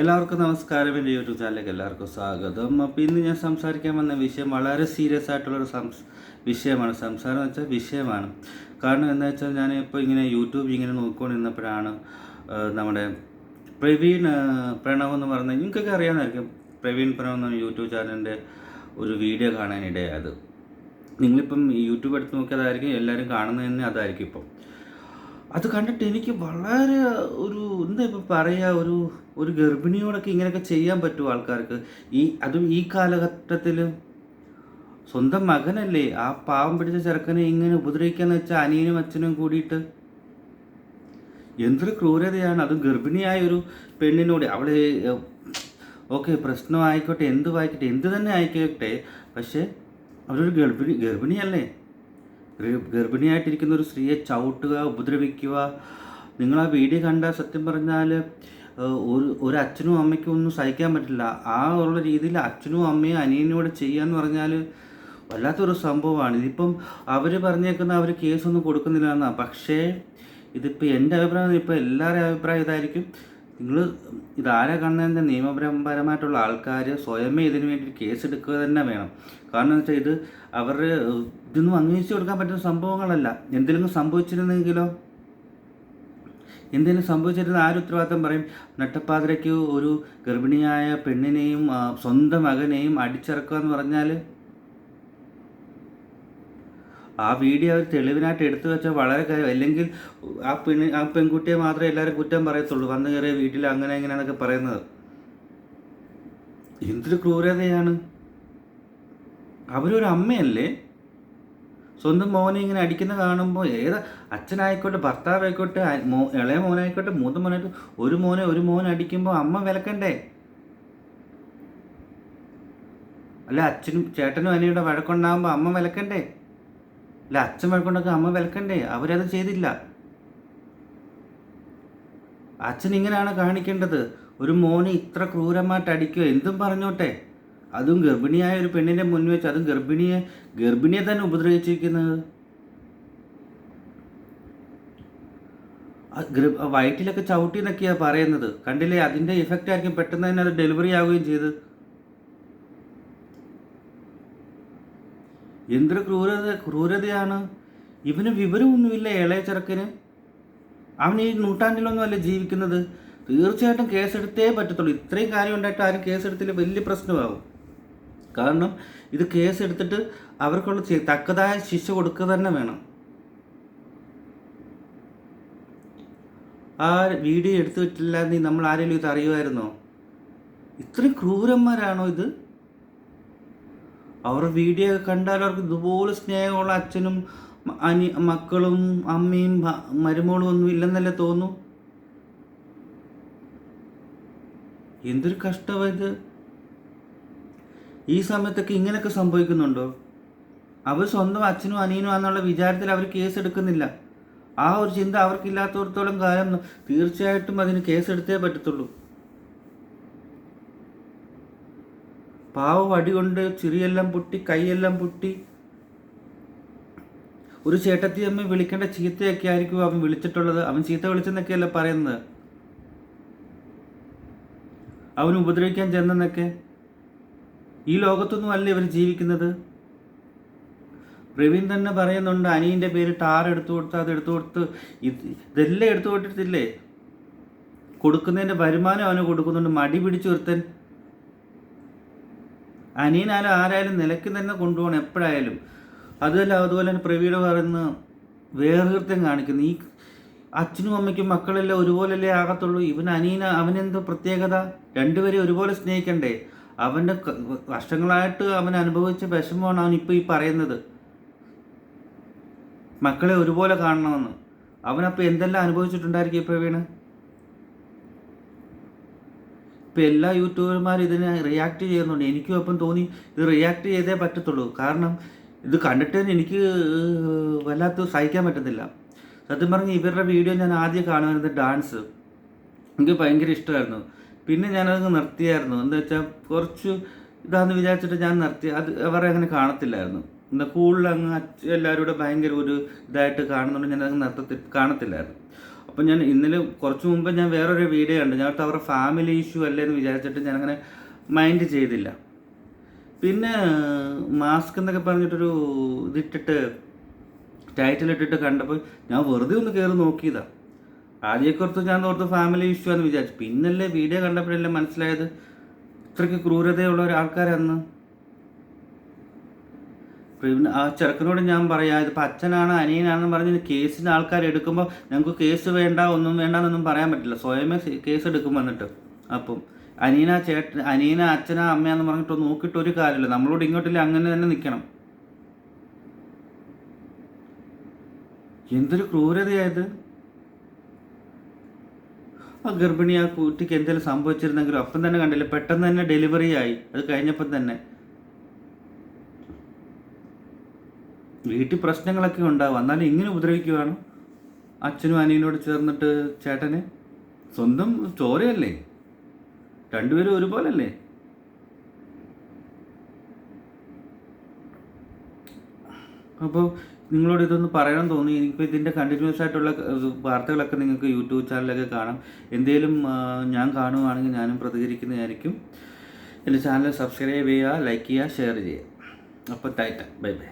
എല്ലാവർക്കും നമസ്കാരം. എന്റെ യൂട്യൂബ് ചാനലിലേക്ക് എല്ലാവർക്കും സ്വാഗതം. അപ്പോൾ ഇന്ന് ഞാൻ സംസാരിക്കാൻ വന്ന വിഷയം വളരെ സീരിയസ് ആയിട്ടുള്ളൊരു സംസ് വിഷയമാണ്. സംസാരം എന്ന് വെച്ചാൽ വിഷയമാണ്. കാരണം എന്താ വെച്ചാൽ ഞാൻ ഇങ്ങനെ യൂട്യൂബ് ഇങ്ങനെ നോക്കിക്കൊണ്ടിരുന്നപ്പോഴാണ് നമ്മുടെ പ്രവീൺ പ്രണവ് എന്ന് പറഞ്ഞ നിങ്ങൾക്കൊക്കെ അറിയാമായിരിക്കും പ്രവീൺ പ്രണവ് എന്ന യൂട്യൂബ് ചാനലിന്റെ ഒരു വീഡിയോ കാണാനിടയായത്. നിങ്ങളിപ്പം യൂട്യൂബ് എടുത്ത് നോക്കിയതായിരിക്കും എല്ലാവരും കാണുന്നത് തന്നെ അതായിരിക്കും ഇപ്പം. അത് കണ്ടിട്ട് എനിക്ക് വളരെ ഒരു എന്താ ഇപ്പം പറയുക ഒരു ഒരു ഗർഭിണിയോടൊക്കെ ഇങ്ങനെയൊക്കെ ചെയ്യാൻ പറ്റുമോ ആൾക്കാർക്ക്. ഈ അതും ഈ കാലഘട്ടത്തിൽ സ്വന്തം മകനല്ലേ ആ പാവം പിടിച്ച ചെറുക്കനെ ഇങ്ങനെ ഉപദ്രവിക്കാന്ന് വെച്ചാൽ അനിയനും അച്ഛനും കൂടിയിട്ട്. എന്തൊരു ക്രൂരതയാണ്. അതും ഗർഭിണിയായ ഒരു പെണ്ണിനോട്. അവളെ ഓക്കെ പ്രശ്നമായിക്കോട്ടെ എന്ത് വായിക്കട്ടെ എന്ത് തന്നെ ആയിക്കോട്ടെ. പക്ഷേ അവരൊരു ഗർഭിണി ഗർഭിണിയല്ലേ? ഗർഭ- ഗർഭിണിയായിട്ടിരിക്കുന്ന ഒരു സ്ത്രീയെ ചവിട്ടുക ഉപദ്രവിക്കുക. നിങ്ങൾ ആ വീഡിയോ കണ്ട സത്യം പറഞ്ഞാൽ ഒരു ഒരു അച്ഛനും അമ്മയ്ക്കും ഒന്നും സഹിക്കാൻ പറ്റില്ല. ആ ഉള്ള രീതിയിൽ അച്ഛനും അമ്മയും അനിയനോട് ചെയ്യാന്ന് പറഞ്ഞാൽ വല്ലാത്തൊരു സംഭവമാണ്. ഇതിപ്പം അവർ പറഞ്ഞേക്കുന്ന അവർ കേസൊന്നും കൊടുക്കുന്നില്ല എന്നാണ് പക്ഷേ ഇതിപ്പോൾ എന്റെ അഭിപ്രായം ഇപ്പോൾ എല്ലാവരുടെയും അഭിപ്രായം ഇതായിരിക്കും. നിങ്ങൾ ഇതാരാ കാണുന്നതിന്റെ നിയമപരമായിട്ടുള്ള ആൾക്കാർ സ്വയമേ ഇതിനു വേണ്ടി കേസ് എടുക്കുക തന്നെ വേണം. കാരണം എന്ന് വെച്ചാൽ ഇത് അവർ ഇതൊന്നും അന്വേഷിച്ച് കൊടുക്കാൻ പറ്റുന്ന സംഭവങ്ങളല്ല. എന്തെങ്കിലും സംഭവിച്ചിരുന്നെങ്കിലോ? എന്തെങ്കിലും സംഭവിച്ചിരുന്ന ആര് ഉത്തരവാദിത്തം പറയും? നട്ടപ്പാതിരയ്ക്ക് ഒരു ഗർഭിണിയായ പെണ്ണിനെയും സ്വന്തം മകനെയും അടിച്ചിറക്കുക എന്ന് പറഞ്ഞാൽ ആ വീഡിയോ അവർ തെളിവിനായിട്ട് എടുത്തു വെച്ചാൽ വളരെ കാര്യം. അല്ലെങ്കിൽ ആ പെണ്ണ് ആ പെൺകുട്ടിയെ മാത്രമേ എല്ലാവരും കുറ്റം പറയത്തുള്ളൂ. വന്നു കയറിയ വീട്ടിൽ അങ്ങനെ എങ്ങനെയാണെന്നൊക്കെ പറയുന്നത്. എന്തൊരു ക്രൂരതയാണ്. അവരൊരു അമ്മയല്ലേ? സ്വന്തം മോനെ ഇങ്ങനെ അടിക്കുന്ന കാണുമ്പോൾ ഏതാ അച്ഛനായിക്കോട്ടെ ഭർത്താവായിക്കോട്ടെ മോ ഇളയ മോനായിക്കോട്ടെ മൂത്ത മോനായിക്കോട്ടെ ഒരു മോനെ ഒരു മോനെ അടിക്കുമ്പോൾ അമ്മ വിലക്കണ്ടേ? അല്ല അച്ഛനും ചേട്ടനും അനിയുടെ വഴക്കുണ്ടാകുമ്പോൾ അമ്മ വിലക്കണ്ടേ? അല്ല അച്ഛൻ വഴക്കുണ്ടാക്കുക അമ്മ വിലക്കണ്ടേ? അവരത് ചെയ്തില്ല. അച്ഛൻ ഇങ്ങനെയാണ് കാണിക്കേണ്ടത്. ഒരു മോനെ ഇത്ര ക്രൂരമായിട്ട് അടിക്കുക. എന്തും പറഞ്ഞോട്ടെ. അതും ഗർഭിണിയായ ഒരു പെണ്ണിന്റെ മുന്നിൽ വെച്ച് അതും ഗർഭിണിയെ ഗർഭിണിയെ തന്നെ ഉപദ്രവിച്ചിരിക്കുന്നത്. വയറ്റിലൊക്കെ ചവിട്ടി എന്നൊക്കെയാണ് പറയുന്നത്. കണ്ടില്ലേ? അതിന്റെ ഇഫക്റ്റ് ആയിരിക്കും പെട്ടെന്ന് തന്നെ അത് ഡെലിവറി ആവുകയും ചെയ്ത്. എന്തൊരു ക്രൂരത ക്രൂരതയാണ്. ഇവന് വിവരമൊന്നുമില്ല ഇളയ ചെറുക്കന്. അവൻ ഈ നൂറ്റാണ്ടിലൊന്നും അല്ല ജീവിക്കുന്നത്. തീർച്ചയായിട്ടും കേസെടുത്തേ പറ്റത്തുള്ളൂ. ഇത്രയും കാര്യം ഉണ്ടായിട്ട് ആരും കേസെടുത്തില്ല. വലിയ പ്രശ്നമാകും കാരണം ഇത് കേസെടുത്തിട്ട് അവർക്കുള്ള തക്കതായ ശിക്ഷ കൊടുക്കുക തന്നെ വേണം. ആ വീഡിയോ എടുത്തു വിട്ടില്ലാന്ന് നമ്മൾ ആരെങ്കിലും ഇത് അറിയുമായിരുന്നോ? ഇത്രയും ക്രൂരന്മാരാണോ ഇത്? അവർ വീഡിയോ കണ്ടാൽ അവർക്ക് ഇതുപോലെ സ്നേഹമുള്ള അച്ഛനും അനി മക്കളും അമ്മയും മരുമോളും ഒന്നും ഇല്ലെന്നല്ലേ തോന്നു എന്തൊരു കഷ്ടമായത് ഈ സമയത്തൊക്കെ ഇങ്ങനെയൊക്കെ സംഭവിക്കുന്നുണ്ടോ? അവർ സ്വന്തം അച്ഛനും അനിയനും എന്നുള്ള വിചാരത്തിൽ അവർ കേസ് എടുക്കുന്നില്ല ആ ഒരു ചിന്ത അവർക്കില്ലാത്തടത്തോളം കാലം തീർച്ചയായിട്ടും അതിന് കേസെടുത്തേ പറ്റത്തുള്ളൂ. പാവം അടി കൊണ്ട് ചിറിയെല്ലാം പൊട്ടി കൈയെല്ലാം പൊട്ടി. ഒരു ചേട്ടത്തി അമ്മ വിളിക്കേണ്ട ചീത്തയൊക്കെ ആയിരിക്കും അവൻ വിളിച്ചിട്ടുള്ളത്. അവൻ ചീത്ത വിളിച്ചെന്നൊക്കെയല്ല പറയുന്നത്? അവൻ ഉപദ്രവിക്കാൻ ചെന്നെന്നൊക്കെ? ഈ ലോകത്തൊന്നും അല്ല ഇവർ ജീവിക്കുന്നത്. പ്രവീൺ തന്നെ പറയുന്നുണ്ട് അനിയന്റെ പേര് ടാർ എടുത്തു കൊടുത്ത് അത് എടുത്തു കൊടുത്ത് ഇത് ഇതെല്ലാം എടുത്തു കൊടുത്തിട്ടില്ലേ? കൊടുക്കുന്നതിന്റെ വരുമാനം അവന് കൊടുക്കുന്നുണ്ട്. മടി പിടിച്ചു ഒരുത്തൻ. അനിയനായാലും ആരായാലും നിലയ്ക്ക് തന്നെ കൊണ്ടുപോകണം എപ്പോഴായാലും. അതുമല്ല അതുപോലെ തന്നെ പ്രവീണ പറയുന്ന വേർഹൃത്യം കാണിക്കുന്നു. ഈ അച്ഛനും അമ്മയ്ക്കും മക്കളെല്ലാം ഒരുപോലല്ലേ ആകത്തുള്ളൂ? ഇവൻ അനിയന അവനെന്തോ പ്രത്യേകത? രണ്ടുപേരെ ഒരുപോലെ സ്നേഹിക്കണ്ടേ? അവന്റെ വർഷങ്ങളായിട്ട് അവൻ അനുഭവിച്ച വിഷമമാണ് അവൻ ഇപ്പോൾ ഈ പറയുന്നത്. മക്കളെ ഒരുപോലെ കാണണമെന്ന്. അവനപ്പോൾ എന്തെല്ലാം അനുഭവിച്ചിട്ടുണ്ടായിരിക്കും ഈ പ്രവീണ്? ഇപ്പം എല്ലാ യൂട്യൂബർമാരും ഇതിനെ റിയാക്ട് ചെയ്യുന്നുണ്ട്. എനിക്കും അപ്പം തോന്നി ഇത് റിയാക്ട് ചെയ്തേ പറ്റത്തുള്ളൂ. കാരണം ഇത് കണ്ടിട്ട് എനിക്ക് വല്ലാത്ത സഹിക്കാൻ പറ്റുന്നില്ല സത്യം പറഞ്ഞ് ഇവരുടെ വീഡിയോ ഞാൻ ആദ്യം കാണുന്നത് ഡാൻസ് എനിക്ക് ഭയങ്കര ഇഷ്ടമായിരുന്നു. പിന്നെ ഞാനത് നിർത്തിയായിരുന്നു. എന്താ വെച്ചാൽ കുറച്ച് ഇതാന്ന് വിചാരിച്ചിട്ട് ഞാൻ നിർത്തി. അത് അവരെ അങ്ങനെ കാണത്തില്ലായിരുന്നു. എന്താ കൂടുതൽ അങ്ങ് എല്ലാവരും കൂടെ ഭയങ്കര ഒരു ഇതായിട്ട് കാണുന്നുണ്ട്. ഞാനത് നിർത്തത്തി കാണത്തില്ലായിരുന്നു. അപ്പം ഞാൻ ഇന്നലെ കുറച്ച് മുമ്പ് ഞാൻ വേറൊരു വീഡിയോ കണ്ടു. ഞാൻ അവരുടെ ഫാമിലി ഇഷ്യൂ അല്ലേ എന്ന് വിചാരിച്ചിട്ട് ഞാൻ അങ്ങനെ മൈൻഡ് ചെയ്തില്ല. പിന്നെ മാസ്ക് എന്നൊക്കെ പറഞ്ഞിട്ടൊരു ഇതിട്ടിട്ട് ടൈറ്റിൽ ഇട്ടിട്ട് കണ്ടപ്പോൾ ഞാൻ വെറുതെ ഒന്ന് കയറി നോക്കിയതാ. ആദ്യമൊക്കെ ഞാൻ ഓർത്ത് ഫാമിലി ഇഷ്യൂ ആണെന്ന് വിചാരിച്ചു. പിന്നല്ലേ വീഡിയോ കണ്ടപ്പോഴല്ലേ മനസ്സിലായത്? ഇത്രയ്ക്ക് ക്രൂരതയുള്ള ഒരാൾക്കാരന്ന് പിന്നെ ആ ചെറുക്കനോട് ഞാൻ പറയാം ഇതിപ്പോൾ അച്ഛനാണ് അനിയനാണെന്ന് പറഞ്ഞ് കേസിന് ആൾക്കാർ എടുക്കുമ്പോൾ ഞങ്ങൾക്ക് കേസ് വേണ്ട ഒന്നും വേണ്ട എന്നൊന്നും പറയാൻ പറ്റില്ല. സ്വയമേ കേസ് എടുക്കും വന്നിട്ട്. അപ്പം അനിയന ചേട്ടൻ അനിയന അച്ഛനാ അമ്മയാന്ന് പറഞ്ഞിട്ട് നോക്കിയിട്ട് ഒരു കാര്യമില്ല. നമ്മളോട് ഇങ്ങോട്ടില്ല അങ്ങനെ തന്നെ നിൽക്കണം എന്തൊരു ക്രൂരതയായത്? ആ ഗർഭിണി ആ കുട്ടിക്ക് എന്തെങ്കിലും സംഭവിച്ചിരുന്നെങ്കിലും അപ്പം തന്നെ കണ്ടില്ല പെട്ടെന്ന് തന്നെ ഡെലിവറി ആയി. അത് കഴിഞ്ഞപ്പം തന്നെ വീട്ടിൽ പ്രശ്നങ്ങളൊക്കെ ഉണ്ടാവും. എന്നാലും ഇങ്ങനെ ഉപദ്രവിക്കുകയാണ് അച്ഛനും അനിയനോട് ചേർന്നിട്ട് ചേട്ടന് സ്വന്തം ചോരയല്ലേ? രണ്ടുപേരും ഒരുപോലല്ലേ? അപ്പോൾ നിങ്ങളോട് ഇതൊന്ന് പറയണം തോന്നി. എനിക്കിപ്പോൾ ഇതിന്റെ കണ്ടിന്യൂസ് ആയിട്ടുള്ള വാർത്തകളൊക്കെ നിങ്ങൾക്ക് യൂട്യൂബ് ചാനലൊക്കെ കാണാം. എന്തെങ്കിലും ഞാൻ കാണുവാണെങ്കിൽ ഞാനും പ്രതികരിക്കുന്നതായിരിക്കും. എന്റെ ചാനൽ സബ്സ്ക്രൈബ് ചെയ്യുക ലൈക്ക് ചെയ്യുക ഷെയർ ചെയ്യുക. അപ്പോൾ ടൈറ്റ. Bye bye.